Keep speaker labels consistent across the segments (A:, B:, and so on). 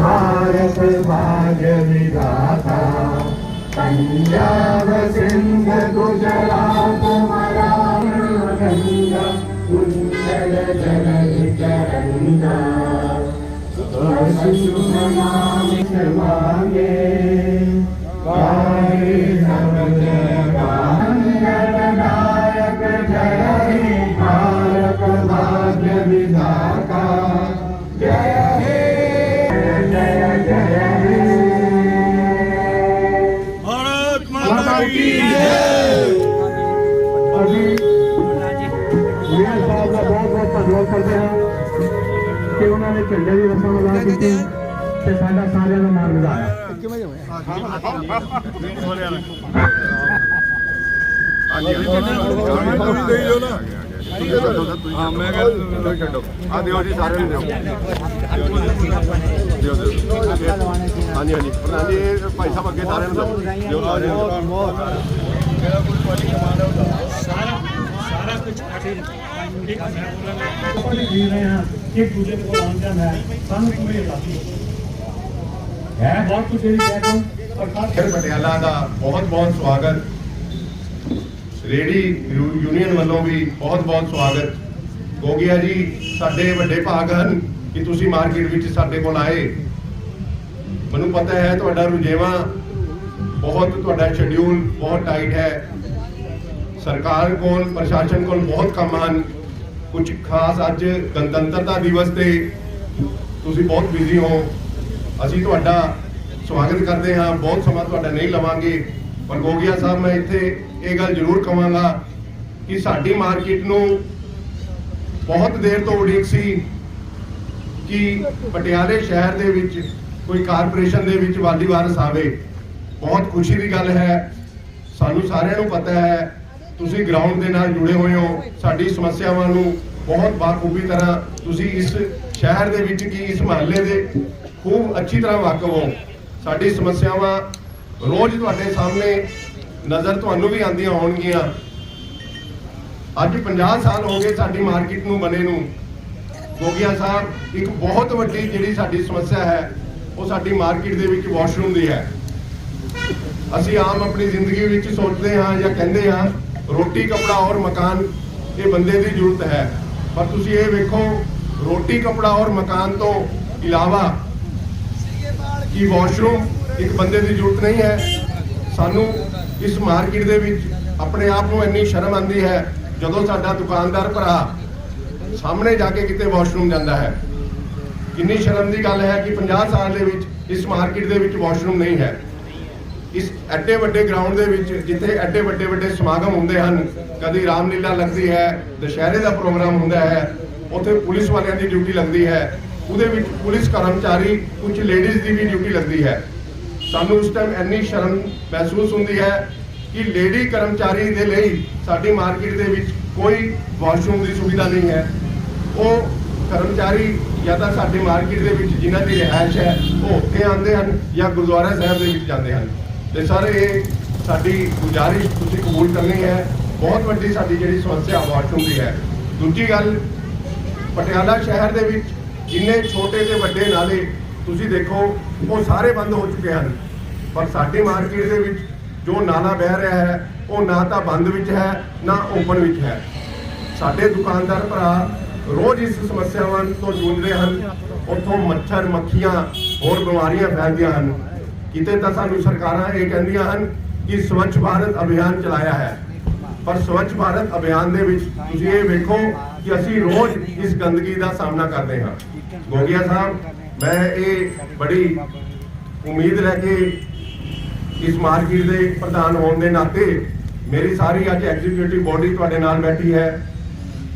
A: भारत भाग्य विधाता पंजाब सिंध गुजरात मराठा गंगा कुंडल जल तरंगा नाम मांगे
B: ਕੀ
A: ਜੈ ਅਸੀਂ ਮੇਅਰ ਸਾਹਿਬ ਦਾ ਬਹੁਤ ਬਹੁਤ ਧੰਨਵਾਦ ਕਰਦੇ ਹਾਂ ਕਿ ਉਹਨਾਂ ਨੇ ਝੰਡੇ ਦੀ ਰਸਮ ਅਦਾ ਕੀਤੀ ਤੇ ਸਾਡਾ ਸਾਰਿਆਂ ਦਾ ਮਾਣ ਵਧਾਇਆ ਕਿਵੇਂ ਹੋਇਆ ਹਾਂਜੀ ਹਾਂਜੀ।
C: ਦੇਈ ਜੋ ਨਾ ਹਾਂ ਮੈਂ ਕਹਿੰਦਾ ਛੱਡੋ ਆ ਦਿਓ ਜੀ ਸਾਰੇ ਨੂੰ ਦਿਓ ਦਿਓ ਦਿਓ ਹਾਂਜੀ ਹਾਂਜੀ ਪ੍ਰਧਾਨ ਜੀ ਇਹ ਭਾਈ ਸਾਹਿਬ ਅੱਗੇ ਸਾਰਿਆਂ ਨੂੰ ਦਿਓ ਦਿਓ ਆ ਦਿਓ
A: ਆਪਾਂ ਵੀ ਜੀ ਰਹੇ ਹਾਂ ਇੱਕ ਦੂਜੇ ਕੋਲ ਆਉਣ ਜਾਣਾ ਹੈ ਸਾਨੂੰ ਕੋਈ ਆਜ਼ਾਦੀ ਹੈ ਬਹੁਤ ਕੁਝ ਜਿਹੜੀ ਕਹਿ ਦੂੰ ਖਾਸ
C: ਫਿਰ ਪਟਿਆਲਾ ਦਾ ਬਹੁਤ ਬਹੁਤ ਸਵਾਗਤ ਰੇਡੀ ਯੂਨੀਅਨ ਵੱਲੋਂ ਵੀ ਬਹੁਤ ਬਹੁਤ ਸਵਾਗਤ। ਗੋਗਿਆ ਜੀ ਸਾਡੇ ਵੱਡੇ ਭਾਗ ਹਨ ਕਿ ਤੁਸੀਂ ਮਾਰਕੀਟ ਵਿੱਚ ਸਾਡੇ ਕੋਲ ਆਏ। ਮੈਨੂੰ ਪਤਾ ਹੈ ਤੁਹਾਡਾ ਰੁਝੇਵਾ ਬਹੁਤ, ਤੁਹਾਡਾ ਸ਼ਡਿਊਲ ਬਹੁਤ ਟਾਈਟ ਹੈ। ਸਰਕਾਰ ਕੋਲ, ਪ੍ਰਸ਼ਾਸਨ ਕੋਲ ਬਹੁਤ ਕੰਮ ਹਨ। ਕੁਝ ਖਾਸ ਅੱਜ ਗਣਤੰਤਰਤਾ ਦਿਵਸ ਤੇ ਤੁਸੀਂ ਬਹੁਤ ਬਿਜ਼ੀ ਹੋ। ਅਸੀਂ ਤੁਹਾਡਾ ਸਵਾਗਤ ਕਰਦੇ ਹਾਂ। ਬਹੁਤ ਸਮਾਂ ਤੁਹਾਡਾ ਨਹੀਂ ਲਵਾਂਗੇ। ਪਰ ਗੋਗਿਆ ਸਾਹਿਬ, ਮੈਂ ਇੱਥੇ ਇਹ ਗੱਲ ਜ਼ਰੂਰ ਕਵਾਂਗਾ ਕਿ ਸਾਡੀ ਮਾਰਕੀਟ ਨੂੰ ਬਹੁਤ ਦੇਰ ਤੋਂ ਉਡੀਕ ਸੀ ਕਿ ਪਟਿਆਲੇ ਸ਼ਹਿਰ ਦੇ ਵਿੱਚ ਕੋਈ ਕਾਰਪੋਰੇਸ਼ਨ ਦੇ ਵਿੱਚ ਵਾਲੀ ਵਾਰਸ ਆਵੇ। ਬਹੁਤ ਖੁਸ਼ੀ ਦੀ ਗੱਲ ਹੈ। ਸਾਨੂੰ ਸਾਰਿਆਂ ਨੂੰ ਪਤਾ ਹੈ, ਤੁਸੀਂ ਗਰਾਊਂਡ ਦੇ ਨਾਲ ਜੁੜੇ ਹੋਏ ਹੋ। ਸਾਡੀ ਸਮੱਸਿਆਵਾਂ ਨੂੰ ਬਹੁਤ ਬਾਖੂਬੀ ਤਰ੍ਹਾਂ ਤੁਸੀਂ ਇਸ ਸ਼ਹਿਰ ਦੇ ਵਿੱਚ ਕੀ, ਇਸ ਮਹੱਲੇ ਦੇ ਖੂਬ ਅੱਛੀ ਤਰ੍ਹਾਂ ਵਾਕਫ ਹੋ। ਸਾਡੀ ਸਮੱਸਿਆਵਾਂ ਰੋਜ਼ ਤੁਹਾਡੇ ਸਾਹਮਣੇ ਨਜ਼ਰ ਤੁਹਾਨੂੰ ਵੀ ਆਉਂਦੀਆਂ ਹੋਣਗੀਆਂ। ਅੱਜ 50 ਸਾਲ ਹੋ ਗਏ ਸਾਡੀ ਮਾਰਕੀਟ ਨੂੰ ਬਣੇ ਨੂੰ। ਗੋਗਿਆ ਸਾਹਿਬ, ਇੱਕ ਬਹੁਤ ਵੱਡੀ ਜਿਹੜੀ ਸਾਡੀ ਸਮੱਸਿਆ ਹੈ, ਉਹ ਸਾਡੀ ਮਾਰਕੀਟ ਦੇ ਵਿੱਚ ਵਾਸ਼ਰੂਮ ਦੀ ਹੈ। ਅਸੀਂ ਆਮ ਆਪਣੀ ਜ਼ਿੰਦਗੀ ਵਿੱਚ ਸੋਚਦੇ ਹਾਂ ਜਾਂ ਕਹਿੰਦੇ ਹਾਂ, ਰੋਟੀ, ਕਪੜਾ ਔਰ ਮਕਾਨ, ਇਹ ਬੰਦੇ ਦੀ ਜ਼ਰੂਰਤ ਹੈ। ਪਰ ਤੁਸੀਂ ਇਹ ਵੇਖੋ, ਰੋਟੀ, ਕਪੜਾ ਔਰ ਮਕਾਨ ਤੋਂ ਇਲਾਵਾ ਕਿ ਵਾਸ਼ਰੂਮ ਇੱਕ ਬੰਦੇ ਦੀ ਜ਼ਰੂਰਤ ਨਹੀਂ ਹੈ। ਸਾਨੂੰ ਇਸ ਮਾਰਕੀਟ ਦੇ ਵਿੱਚ ਆਪਣੇ ਆਪ ਨੂੰ ਇੰਨੀ ਸ਼ਰਮ ਆਉਂਦੀ ਹੈ, ਜਦੋਂ ਸਾਡਾ ਦੁਕਾਨਦਾਰ ਭਰਾ ਸਾਹਮਣੇ ਜਾ ਕੇ ਕਿਤੇ ਵਾਸ਼ਰੂਮ ਜਾਂਦਾ ਹੈ। ਕਿੰਨੀ ਸ਼ਰਮ ਦੀ ਗੱਲ ਹੈ ਕਿ 50 ਸਾਲ ਦੇ ਵਿੱਚ ਇਸ ਮਾਰਕੀਟ ਦੇ ਵਿੱਚ ਵਾਸ਼ਰੂਮ ਨਹੀਂ ਹੈ। ਇਸ ਐਡੇ ਵੱਡੇ ਗਰਾਊਂਡ ਦੇ ਵਿੱਚ ਜਿੱਥੇ ਐਡੇ ਵੱਡੇ ਵੱਡੇ ਸਮਾਗਮ ਹੁੰਦੇ ਹਨ, ਕਦੀ ਰਾਮਲੀਲਾ ਲੱਗਦੀ ਹੈ, ਦੁਸ਼ਹਿਰੇ ਦਾ ਪ੍ਰੋਗਰਾਮ ਹੁੰਦਾ ਹੈ, ਉੱਥੇ ਪੁਲਿਸ ਵਾਲਿਆਂ ਦੀ ਡਿਊਟੀ ਲੱਗਦੀ ਹੈ। ਉਹਦੇ ਵਿੱਚ ਪੁਲਿਸ ਕਰਮਚਾਰੀ ਕੁਝ ਲੇਡੀਜ਼ ਦੀ ਵੀ ਡਿਊਟੀ ਲੱਗਦੀ ਹੈ। ਸਾਨੂੰ ਉਸ ਟਾਈਮ ਇੰਨੀ ਸ਼ਰਮ ਮਹਿਸੂਸ ਹੁੰਦੀ ਹੈ ਕਿ ਲੇਡੀ ਕਰਮਚਾਰੀ ਦੇ ਲਈ ਸਾਡੀ ਮਾਰਕੀਟ ਦੇ ਵਿੱਚ ਕੋਈ ਵਾਸ਼ਰੂਮ ਦੀ ਸੁਵਿਧਾ ਨਹੀਂ ਹੈ। ਉਹ ਕਰਮਚਾਰੀ ਜਾਂ ਤਾਂ ਸਾਡੀ ਮਾਰਕੀਟ ਦੇ ਵਿੱਚ ਜਿਨ੍ਹਾਂ ਦੀ ਰਿਹਾਇਸ਼ ਹੈ, ਉਹ ਉੱਥੇ ਆਉਂਦੇ ਹਨ ਜਾਂ ਗੁਰਦੁਆਰਾ ਸਾਹਿਬ ਦੇ ਵਿੱਚ ਜਾਂਦੇ ਹਨ। ਤੇ ਸਰ, ਇਹ ਸਾਡੀ ਗੁਜ਼ਾਰਿਸ਼ ਤੁਸੀਂ ਕਬੂਲ ਕਰਨੀ ਹੈ। ਬਹੁਤ ਵੱਡੀ ਸਾਡੀ ਜਿਹੜੀ ਸਮੱਸਿਆ ਵਾਸ਼ਰੂਮ ਦੀ ਹੈ। ਦੂਜੀ ਗੱਲ, ਪਟਿਆਲਾ ਸ਼ਹਿਰ ਦੇ ਵਿੱਚ ਇੰਨੇ ਛੋਟੇ ਤੇ ਵੱਡੇ ਨਾਲੇ ਤੁਸੀਂ ਦੇਖੋ, ਉਹ ਸਾਰੇ ਬੰਦ ਹੋ ਚੁੱਕੇ ਹਨ। ਪਰ ਸਾਡੀ ਮਾਰਕੀਟ ਦੇ ਵਿੱਚ ਜੋ ਨਾਲਾ ਬਹਿ ਰਿਹਾ ਹੈ, ਉਹ ਨਾ ਤਾਂ ਬੰਦ ਵਿੱਚ ਹੈ, ਨਾ ਓਪਨ ਵਿੱਚ ਹੈ। ਸਾਡੇ ਦੁਕਾਨਦਾਰ ਭਰਾ ਰੋਜ਼ ਇਸ ਸਮੱਸਿਆਵਾਂ ਤੋਂ ਜੂਝ ਹਨ। ਉੱਥੋਂ ਮੱਛਰ, ਮੱਖੀਆਂ, ਹੋਰ ਬਿਮਾਰੀਆਂ ਫੈਲਦੀਆਂ ਹਨ। ਕਿਤੇ ਤਾਂ ਸਾਨੂੰ ਸਰਕਾਰਾਂ ਇਹ ਕਹਿੰਦੀਆਂ ਹਨ ਕਿ ਸਵੱਛ ਭਾਰਤ ਅਭਿਆਨ ਚਲਾਇਆ ਹੈ। ਪਰ ਸਵੱਛ ਭਾਰਤ ਅਭਿਆਨ ਦੇ ਵਿੱਚ ਤੁਸੀਂ ਇਹ ਵੇਖੋ ਕਿ ਅਸੀਂ ਰੋਜ਼ ਇਸ ਗੰਦਗੀ ਦਾ ਸਾਹਮਣਾ ਕਰਦੇ ਹਾਂ। ਗੋਗਿਆ ਸਾਹਿਬ, ਮੈਂ ਇਹ ਬੜੀ ਉਮੀਦ ਲੈ ਕੇ ਇਸ ਮਾਰਕੀਟ ਦੇ ਪ੍ਰਧਾਨ ਹੋਣ ਦੇ ਨਾਤੇ ਮੇਰੀ ਸਾਰੀ ਅੱਜ ਐਗਜ਼ੀਕਿਊਟਿਵ ਬੋਡੀ ਤੁਹਾਡੇ ਨਾਲ ਬੈਠੀ ਹੈ।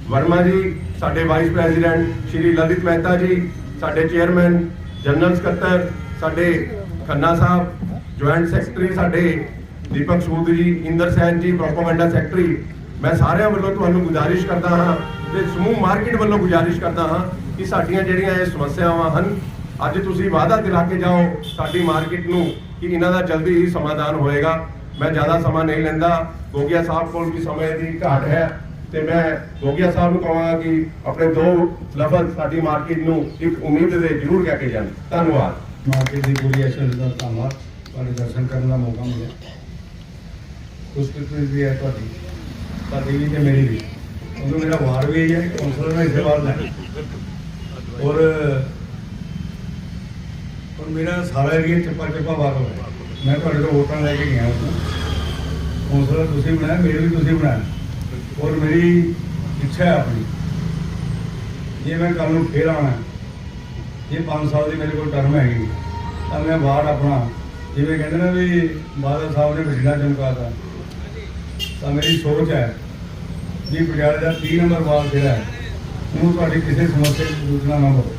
C: ਵਰਮਾ ਜੀ, ਸਾਡੇ ਵਾਈਸ ਪ੍ਰੈਜ਼ੀਡੈਂਟ ਸ਼੍ਰੀ ਲਲਿਤ ਮਹਿਤਾ ਜੀ, ਸਾਡੇ ਚੇਅਰਮੈਨ ਜਨਰਲ ਸਕੱਤਰ, ਸਾਡੇ ਖੰਨਾ ਸਾਹਿਬ ਜੁਆਇੰਟ ਸੈਕਟਰੀ ਸਾਡੇ ਦੀਪਕ ਸੂਦ ਜੀ, ਇੰਦਰ ਸੈਨ ਜੀ ਪ੍ਰੋਪਾਗੈਂਡਾ ਸੈਕਟਰੀ ਮੈਂ ਸਾਰਿਆਂ ਵੱਲੋਂ ਤੁਹਾਨੂੰ ਗੁਜ਼ਾਰਿਸ਼ ਕਰਦਾ ਹਾਂ ਤੇ ਸਮੂਹ ਮਾਰਕੀਟ ਵੱਲੋਂ ਗੁਜ਼ਾਰਿਸ਼ ਕਰਦਾ ਹਾਂ ਕਿ ਸਾਡੀਆਂ ਜਿਹੜੀਆਂ ਇਹ ਸਮੱਸਿਆਵਾਂ ਹਨ, ਅੱਜ ਤੁਸੀਂ ਵਾਅਦਾ ਦਿਲਾ ਕੇ ਜਾਓ ਸਾਡੀ ਮਾਰਕੀਟ ਨੂੰ ਕਿ ਇਹਨਾਂ ਦਾ ਜਲਦੀ ਹੀ ਸਮਾਧਾਨ ਹੋਏਗਾ। ਮੈਂ ਜ਼ਿਆਦਾ ਸਮਾਂ ਨਹੀਂ ਲੈਂਦਾ। ਗੋਗਿਆ ਸਾਹਿਬ ਕੋਲ ਵੀ ਸਮੇਂ ਦੀ ਘਾਟ ਹੈ ਤੇ ਮੈਂ ਗੋਗਿਆ ਸਾਹਿਬ ਨੂੰ ਕਹਾਂਗਾ ਕਿ ਆਪਣੇ ਦੋ ਲਫ਼ਜ਼ ਸਾਡੀ ਮਾਰਕੀਟ ਨੂੰ ਇੱਕ ਉਮੀਦ ਦੇ ਜ਼ਰੂਰ ਕਹਿ ਕੇ ਜਾਣ। ਧੰਨਵਾਦ।
B: ਮਾਰਕੀਟ ਦੀ ਪੂਰੀ ਐਸੋਸੀਏਸ਼ਨ ਦਾ ਧੰਨਵਾਦ। ਤੁਹਾਡੇ ਦਰਸ਼ਨ ਕਰਨ ਦਾ ਮੌਕਾ ਮਿਲਿਆ। ਖੁਸ਼ਕਿਸਮਤ ਵੀ ਹੈ ਤੁਹਾਡੀ। ਤੁਹਾਡੀ ਵੀ ਤੇ ਮੇਰੀ ਵੀ। ਉਹਨੂੰ ਮੇਰਾ ਵਾਰ ਵੀ ਹੈ ਕੌਂਸਲਰ ਦਾ ਹਿੱਸੇ ਵਾਰ ਲੈ ਔਰ ਔਰ ਮੇਰਾ ਸਾਰਾ ਏਰੀਆ ਚੱਪਾ ਚੱਪਾ ਵਾਕਫ ਹੈ ਮੈਂ ਤੁਹਾਡੇ ਤੋਂ ਵੋਟਾਂ ਲੈ ਕੇ ਗਿਆ ਹਾਂ ਕੌਂਸਲਰ ਤੁਸੀਂ ਬਣਾਇਆ, ਮੇਰੇ ਵੀ ਤੁਸੀਂ ਬਣਾਇਆ। ਔਰ ਮੇਰੀ ਇੱਛਾ ਹੈ ਆਪਣੀ, ਜੇ ਮੈਂ ਕੱਲ ਨੂੰ ਫੇਰ ਆਉਣਾ ਜੇ 5 ਸਾਲ ਦੀ ਮੇਰੇ ਕੋਲ ਟਰਮ ਹੈਗੀ, ਤਾਂ ਮੈਂ ਵਾਰਡ ਆਪਣਾ, ਜਿਵੇਂ ਕਹਿੰਦੇ ਨਾ ਵੀ ਬਾਦਲ ਸਾਹਿਬ ਨੇ ਬਠਿੰਡਾ ਚਮਕਾਤਾ ਤਾਂ ਮੇਰੀ ਸੋਚ ਹੈ ਵੀ ਪਟਿਆਲੇ ਦਾ 3 ਨੰਬਰ ਵਾਰਡ ਜਿਹੜਾ ਹੈ ਉਹਨੂੰ ਤੁਹਾਡੀ ਕਿਸੇ ਸਮੱਸਿਆ ਦੀ ਸੂਚਨਾ ਨਾ ਹੋਵੇ।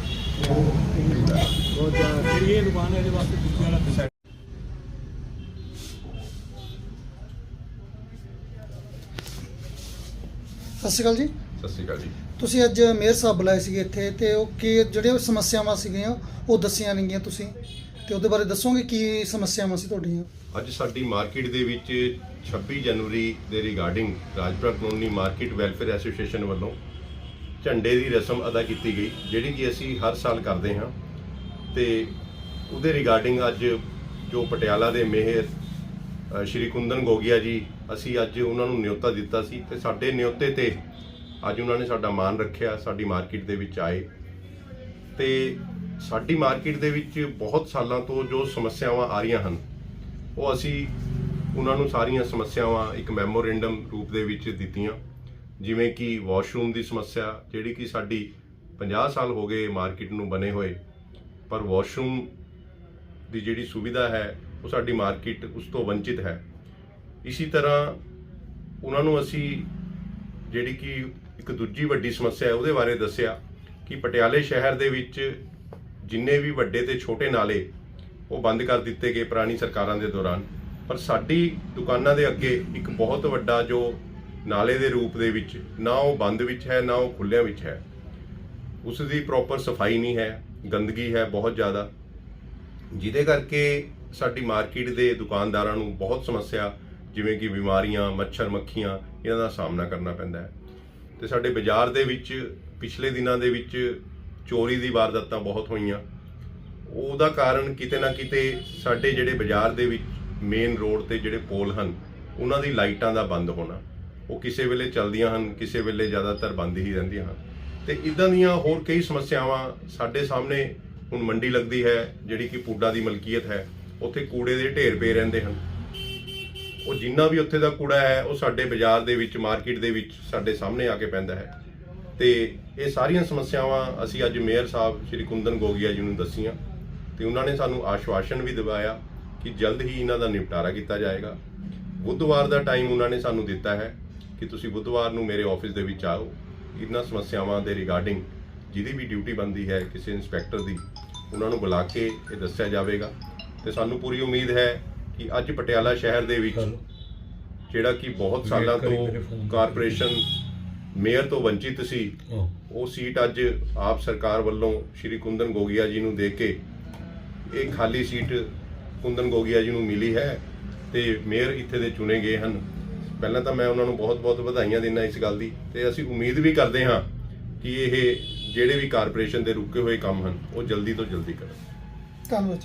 D: ਸਤਿ ਸ਼੍ਰੀ ਅਕਾਲ ਜੀ।
C: ਸਤਿ ਸ਼੍ਰੀ ਅਕਾਲ ਜੀ।
D: ਤੁਸੀਂ ਅੱਜ ਮੇਅਰ ਸਾਹਿਬ ਬੁਲਾਏ ਸੀਗੇ ਇੱਥੇ ਤੇ ਉਹ ਕੀ ਜਿਹੜੀਆਂ ਸਮੱਸਿਆਵਾਂ ਸੀਗੀਆਂ ਉਹ ਦੱਸੀਆਂ ਨਹੀਂ ਗਈਆਂ ਤੁਸੀਂ? ਤੇ ਉਹਦੇ ਬਾਰੇ ਦੱਸੋਗੇ ਕੀ ਸਮੱਸਿਆਵਾਂ ਸੀ ਤੁਹਾਡੀਆਂ?
C: ਅੱਜ ਸਾਡੀ ਮਾਰਕੀਟ ਦੇ ਵਿੱਚ 26 ਜਨਵਰੀ ਦੇ regarding Rajpura colony market welfare association ਵੱਲੋਂ ਝੰਡੇ ਦੀ ਰਸਮ ਅਦਾ ਕੀਤੀ ਗਈ, ਜਿਹੜੀ ਕਿ ਅਸੀਂ ਹਰ ਸਾਲ ਕਰਦੇ ਹਾਂ। ਤੇ ਉਹਦੇ ਰਿਗਾਰਡਿੰਗ ਅੱਜ ਜੋ ਪਟਿਆਲਾ ਦੇ ਮੇਅਰ ਸ਼੍ਰੀ ਕੁੰਦਨ ਗੋਗਿਆ ਜੀ, ਅਸੀਂ ਅੱਜ ਉਹਨਾਂ ਨੂੰ ਨਿਯੋਤਾ ਦਿੱਤਾ ਸੀ ਤੇ ਸਾਡੇ ਨਿਯੋਤੇ ਤੇ ਅੱਜ ਉਹਨਾਂ ਨੇ ਸਾਡਾ ਮਾਨ ਰੱਖਿਆ, ਸਾਡੀ ਮਾਰਕੀਟ ਦੇ ਵਿੱਚ ਆਏ। ਤੇ ਸਾਡੀ ਮਾਰਕੀਟ ਦੇ ਵਿੱਚ ਬਹੁਤ ਸਾਲਾਂ ਤੋਂ ਜੋ ਸਮੱਸਿਆਵਾਂ ਆ ਰਹੀਆਂ ਹਨ, ਉਹ ਅਸੀਂ ਉਹਨਾਂ ਨੂੰ ਸਾਰੀਆਂ ਸਮੱਸਿਆਵਾਂ ਇੱਕ ਮੈਮੋਰੈਂਡਮ ਰੂਪ ਦੇ ਵਿੱਚ ਦਿੱਤੀਆਂ। ਜਿਵੇਂ ਕਿ ਵਾਸ਼ਰੂਮ ਦੀ ਸਮੱਸਿਆ, ਜਿਹੜੀ ਕਿ ਸਾਡੀ 50 ਸਾਲ ਹੋ ਗਏ ਮਾਰਕੀਟ ਨੂੰ ਬਣੇ ਹੋਏ, ਪਰ ਵਾਸ਼ਰੂਮ ਦੀ ਜਿਹੜੀ ਸੁਵਿਧਾ ਹੈ, ਉਹ ਸਾਡੀ ਮਾਰਕੀਟ ਉਸ ਤੋਂ ਵੰਚਿਤ ਹੈ। ਇਸੇ ਤਰ੍ਹਾਂ ਉਹਨਾਂ ਨੂੰ ਅਸੀਂ ਜਿਹੜੀ ਕਿ ਇੱਕ ਦੂਜੀ ਵੱਡੀ ਸਮੱਸਿਆ ਹੈ, ਉਹਦੇ ਬਾਰੇ ਦੱਸਿਆ ਕਿ ਪਟਿਆਲੇ ਸ਼ਹਿਰ ਦੇ ਵਿੱਚ ਜਿੰਨੇ ਵੀ ਵੱਡੇ ਤੇ ਛੋਟੇ ਨਾਲੇ ਉਹ ਬੰਦ ਕਰ ਦਿੱਤੇ ਗਏ ਪੁਰਾਣੀ ਸਰਕਾਰਾਂ ਦੇ ਦੌਰਾਨ। ਪਰ ਸਾਡੀ ਦੁਕਾਨਾਂ ਦੇ ਅੱਗੇ ਇੱਕ ਬਹੁਤ ਵੱਡਾ ਜੋ ਨਾਲੇ ਦੇ ਰੂਪ ਦੇ ਵਿੱਚ ਨਾ ਉਹ ਬੰਦ ਵਿੱਚ ਹੈ, ਨਾ ਉਹ ਖੁੱਲਿਆਂ ਵਿੱਚ ਹੈ। ਉਸ ਦੀ ਪ੍ਰੋਪਰ ਸਫ਼ਾਈ ਨਹੀਂ ਹੈ, ਗੰਦਗੀ ਹੈ ਬਹੁਤ ਜ਼ਿਆਦਾ। ਜਿਹਦੇ ਕਰਕੇ ਸਾਡੀ ਮਾਰਕੀਟ ਦੇ ਦੁਕਾਨਦਾਰਾਂ ਨੂੰ ਬਹੁਤ ਸਮੱਸਿਆ, ਜਿਵੇਂ ਕਿ ਬਿਮਾਰੀਆਂ, ਮੱਛਰ, ਮੱਖੀਆਂ, ਇਹਨਾਂ ਦਾ ਸਾਹਮਣਾ ਕਰਨਾ ਪੈਂਦਾ ਹੈ। ਤੇ ਸਾਡੇ ਬਾਜ਼ਾਰ ਦੇ ਵਿੱਚ ਪਿਛਲੇ ਦਿਨਾਂ ਦੇ ਵਿੱਚ ਚੋਰੀ ਦੀ ਵਾਰਦਾਤਾਂ ਬਹੁਤ ਹੋਈਆਂ। ਉਹਦਾ ਕਾਰਨ ਕਿਤੇ ਨਾ ਕਿਤੇ ਸਾਡੇ ਜਿਹੜੇ ਬਾਜ਼ਾਰ ਦੇ ਵਿੱਚ ਮੇਨ ਰੋਡ ਤੇ ਜਿਹੜੇ ਪੋਲ ਹਨ, ਉਹਨਾਂ ਦੀ ਲਾਈਟਾਂ ਦਾ ਬੰਦ ਹੋਣਾ। ਉਹ ਕਿਸੇ ਵੇਲੇ ਚੱਲਦੀਆਂ ਹਨ, ਕਿਸੇ ਵੇਲੇ ਜ਼ਿਆਦਾਤਰ ਬੰਦ ਹੀ ਰਹਿੰਦੀਆਂ ਹਨ। ਤੇ ਇਦਾਂ ਦੀਆਂ ਹੋਰ ਕਈ ਸਮੱਸਿਆਵਾਂ ਸਾਡੇ ਸਾਹਮਣੇ ਹੁਣ ਮੰਡੀ ਲੱਗਦੀ ਹੈ, ਜਿਹੜੀ ਕਿ ਪੁੱਡਾ ਦੀ ਮਲਕੀਅਤ ਹੈ, ਉੱਥੇ ਕੂੜੇ ਦੇ ਢੇਰ ਪਏ ਰਹਿੰਦੇ ਹਨ। ਉਹ ਜਿੰਨਾ ਵੀ ਉੱਥੇ ਦਾ ਕੂੜਾ ਹੈ, ਉਹ ਸਾਡੇ ਬਾਜ਼ਾਰ ਦੇ ਵਿੱਚ, ਮਾਰਕੀਟ ਦੇ ਵਿੱਚ ਸਾਡੇ ਸਾਹਮਣੇ ਆ ਕੇ ਪੈਂਦਾ ਹੈ। ਤੇ ਇਹ ਸਾਰੀਆਂ ਸਮੱਸਿਆਵਾਂ ਅਸੀਂ ਅੱਜ ਮੇਅਰ ਸਾਹਿਬ ਸ਼੍ਰੀ ਕੁੰਦਨ ਗੋਗਿਆ ਜੀ ਨੂੰ ਦੱਸੀਆਂ ਤੇ ਉਹਨਾਂ ਨੇ ਸਾਨੂੰ ਆਸ਼ਵਾਸਨ ਵੀ ਦਿਵਾਇਆ ਕਿ ਜਲਦ ਹੀ ਇਹਨਾਂ ਦਾ ਨਿਪਟਾਰਾ ਕੀਤਾ ਜਾਏਗਾ। ਬੁੱਧਵਾਰ ਦਾ ਟਾਈਮ ਉਹਨਾਂ ਨੇ ਸਾਨੂੰ ਦਿੱਤਾ ਹੈ ਕਿ ਤੁਸੀਂ ਬੁੱਧਵਾਰ ਨੂੰ ਮੇਰੇ ਆਫਿਸ ਦੇ ਵਿੱਚ ਆਓ। ਇਹਨਾਂ ਸਮੱਸਿਆਵਾਂ ਦੇ ਰਿਗਾਰਡਿੰਗ ਜਿਹਦੀ ਵੀ ਡਿਊਟੀ ਬੰਦੀ ਹੈ ਕਿਸੇ ਇੰਸਪੈਕਟਰ ਦੀ ਉਹਨਾਂ ਨੂੰ ਬੁਲਾ ਕੇ ਇਹ ਦੱਸਿਆ ਜਾਵੇਗਾ। ਤੇ ਸਾਨੂੰ ਪੂਰੀ ਉਮੀਦ ਹੈ ਕਿ ਅੱਜ ਪਟਿਆਲਾ ਸ਼ਹਿਰ ਦੇ ਵਿੱਚ ਜਿਹੜਾ ਕਿ ਬਹੁਤ ਸਾਲਾਂ ਤੋਂ। ਕਾਰਪੋਰੇਸ਼ਨ ਮੇਅਰ ਤੋਂ ਵੰਚਿਤ ਸੀ। ਉਹ ਸੀਟ ਅੱਜ ਆਪ ਸਰਕਾਰ ਵੱਲੋਂ ਸ਼੍ਰੀ ਕੁੰਦਨ ਗੋਗਿਆ ਜੀ ਨੂੰ ਦੇ ਕੇ ਇਹ ਖਾਲੀ ਸੀਟ ਕੁੰਦਨ ਗੋਗਿਆ ਜੀ ਨੂੰ ਮਿਲੀ ਹੈ ਤੇ ਮੇਅਰ ਇੱਥੇ ਦੇ ਚੁਣੇ ਗਏ ਹਨ। ਪਹਿਲਾਂ ਤਾਂ ਮੈਂ ਉਹਨਾਂ ਨੂੰ ਬਹੁਤ-ਬਹੁਤ ਵਧਾਈਆਂ ਦਿੰਦਾ ਇਸ ਗੱਲ ਦੀ ਤੇ ਅਸੀਂ ਉਮੀਦ ਵੀ ਕਰਦੇ ਹਾਂ ਕਿ ਇਹ ਜਿਹੜੇ ਵੀ ਕਾਰਪੋਰੇਸ਼ਨ ਦੇ ਰੁਕੇ ਹੋਏ ਕੰਮ ਹਨ ਉਹ ਜਲਦੀ ਤੋਂ ਜਲਦੀ ਕਰਨ।
D: ਧੰਨਵਾਦ